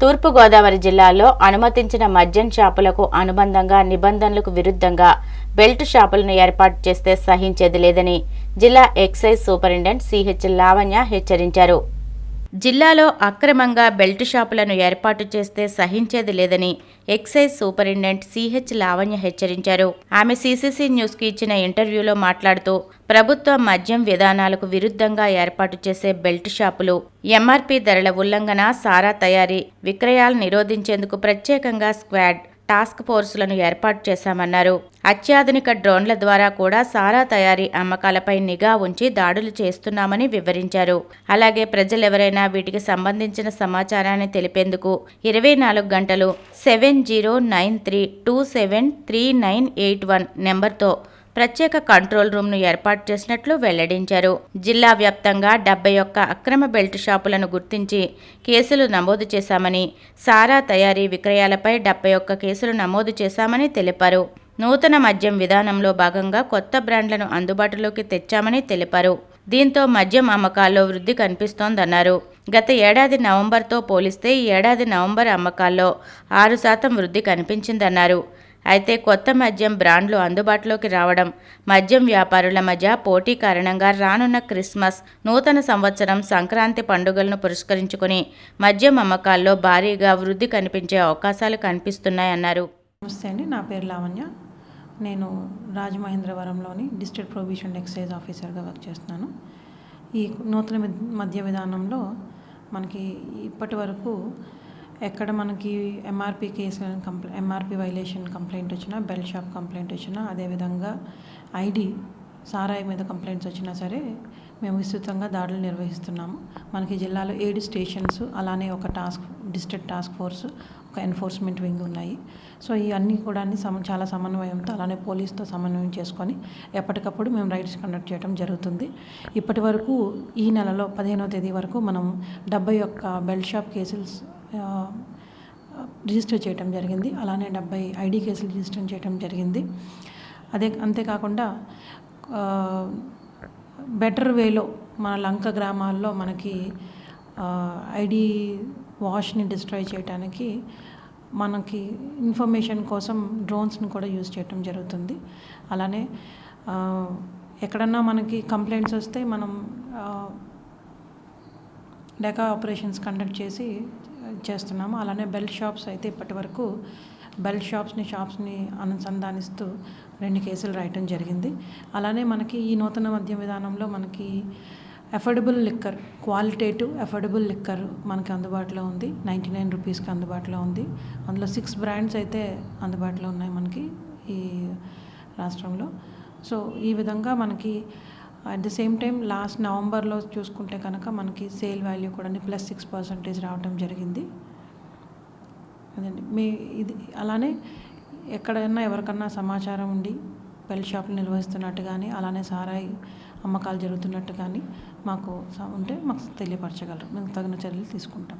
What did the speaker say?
తూర్పుగోదావరి జిల్లాలో అనుమతించిన మద్యం షాపులకు అనుబంధంగా నిబంధనలకు విరుద్ధంగా బెల్ట్ షాపులను ఏర్పాటు చేస్తే సహించేది లేదని జిల్లా ఎక్సైజ్ సూపరింటెండెంట్ సిహెచ్ లావణ్య హెచ్చరించారు. జిల్లాలో అక్రమంగా బెల్ట్ షాపులను ఏర్పాటు చేస్తే సహించేది లేదని ఎక్సైజ్ సూపరింటెండెంట్ సిహెచ్ లావణ్య హెచ్చరించారు. ఆమె సీసీసీ న్యూస్కి ఇచ్చిన ఇంటర్వ్యూలో మాట్లాడుతూ ప్రభుత్వ మద్యం విధానాలకు విరుద్ధంగా ఏర్పాటు చేసే బెల్ట్ షాపులు ఎంఆర్పీ ధరల ఉల్లంఘన సారా తయారీ విక్రయాలు నిరోధించేందుకు ప్రత్యేకంగా స్క్వాడ్ టాస్క్ ఫోర్సులను ఏర్పాటు చేశామన్నారు. అత్యాధునిక డ్రోన్ల ద్వారా కూడా సారా తయారీ అమ్మకాలపై నిఘా ఉంచి దాడులు చేస్తున్నామని వివరించారు. అలాగే ప్రజలెవరైనా వీటికి సంబంధించిన సమాచారాన్ని తెలిపేందుకు ఇరవై నాలుగు గంటలు seven zero nine three two seven three nine eight one నెంబర్తో ప్రత్యేక కంట్రోల్ రూమ్ను ఏర్పాటు చేసినట్లు వెల్లడించారు. జిల్లా వ్యాప్తంగా డెబ్బై ఒక్క అక్రమ బెల్ట్ షాపులను గుర్తించి కేసులు నమోదు చేశామని సారా తయారీ విక్రయాలపై డెబ్బై ఒక్క కేసులు నమోదు చేశామని తెలిపారు. నూతన మద్యం విధానంలో భాగంగా కొత్త బ్రాండ్లను అందుబాటులోకి తెచ్చామని తెలిపారు. దీంతో మద్యం అమ్మకాల్లో వృద్ధి కనిపిస్తోందన్నారు. గత ఏడాది నవంబర్తో పోలిస్తే ఈ ఏడాది నవంబర్ అమ్మకాల్లో ఆరు శాతం వృద్ధి కనిపించిందన్నారు. అయితే కొత్త మద్యం బ్రాండ్లు అందుబాటులోకి రావడం మద్యం వ్యాపారుల మధ్య పోటీ కారణంగా రానున్న క్రిస్మస్ నూతన సంవత్సరం సంక్రాంతి పండుగలను పురస్కరించుకుని మద్యం అమ్మకాల్లో భారీగా వృద్ధి కనిపించే అవకాశాలు కనిపిస్తున్నాయన్నారు. నమస్తే అండి నా పేరు లావణ్య. నేను రాజమహేంద్రవరంలోని డిస్ట్రిక్ట్ ప్రొవిషన్ ఎక్సైజ్ ఆఫీసర్గా వర్క్ చేస్తున్నాను. ఈ నూతన మద్య విధానంలో మనకి ఇప్పటి వరకు ఎక్కడ మనకి MRP case comply MRP violation complaint వచ్చినా బెల్ షాప్ కంప్లైంట్ వచ్చినా అదేవిధంగా ఐడి సారాయి మీద కంప్లైంట్స్ వచ్చినా సరే మేము విస్తృతంగా దాడులు నిర్వహిస్తున్నాము. మనకి జిల్లాలో ఏడు స్టేషన్స్ అలానే ఒక టాస్క్ డిస్ట్రిక్ట్ టాస్క్ ఫోర్స్ ఒక ఎన్ఫోర్స్మెంట్ వింగ్ ఉన్నాయి. సో ఇవన్నీ కూడా సమ చాలా సమన్వయంతో అలానే పోలీస్తో సమన్వయం చేసుకొని ఎప్పటికప్పుడు మేము రైడ్స్ కండక్ట్ చేయడం జరుగుతుంది. ఇప్పటి వరకు ఈ నెలలో పదిహేనవ తేదీ వరకు మనం డెబ్బై ఒక్క బెల్ట్ షాప్ కేసులు రిజిస్టర్ చేయడం జరిగింది. అలానే డెబ్బై ఐడి కేసులు రిజిస్టర్ చేయడం జరిగింది. అదే అంతేకాకుండా బెటర్ వేలో మన లంక గ్రామాల్లో మనకి ఐడి వాష్ని డిస్ట్రాయ్ చేయడానికి మనకి ఇన్ఫర్మేషన్ కోసం డ్రోన్స్ని కూడా యూజ్ చేయటం జరుగుతుంది. అలానే ఎక్కడన్నా మనకి కంప్లైంట్స్ వస్తే మనం డెకా ఆపరేషన్స్ కండక్ట్ చేసి చేస్తున్నాము. అలానే బెల్ట్ షాప్స్ అయితే ఇప్పటి వరకు బెల్ట్ షాప్స్ని షాప్స్ని అనుసంధానిస్తూ రెండు కేసులు రాయటం జరిగింది. అలానే మనకి ఈ నూతన మద్య విధానంలో మనకి affordable liquor qualitative affordable liquor మనకి అందుబాటులో ఉంది. నైంటీ నైన్ రూపీస్కి అందుబాటులో ఉంది. అందులో సిక్స్ బ్రాండ్స్ అయితే అందుబాటులో ఉన్నాయి మనకి ఈ రాష్ట్రంలో. సో ఈ విధంగా మనకి at the same time last నవంబర్లో చూసుకుంటే కనుక మనకి సేల్ వాల్యూ కూడా ప్లస్ సిక్స్ పర్సెంటేజ్ రావడం జరిగింది. అదండి. మీ ఇది అలానే ఎక్కడైనా ఎవరికన్నా సమాచారం ఉండి బెల్ట్ షాపులు నిర్వహిస్తున్నట్టు కానీ అలానే సారాయి అమ్మకాలు జరుగుతున్నట్టు కానీ మాకు స- ఉంటే మాకు తెలియపరచగలరు. మేము తగిన చర్యలు తీసుకుంటాం.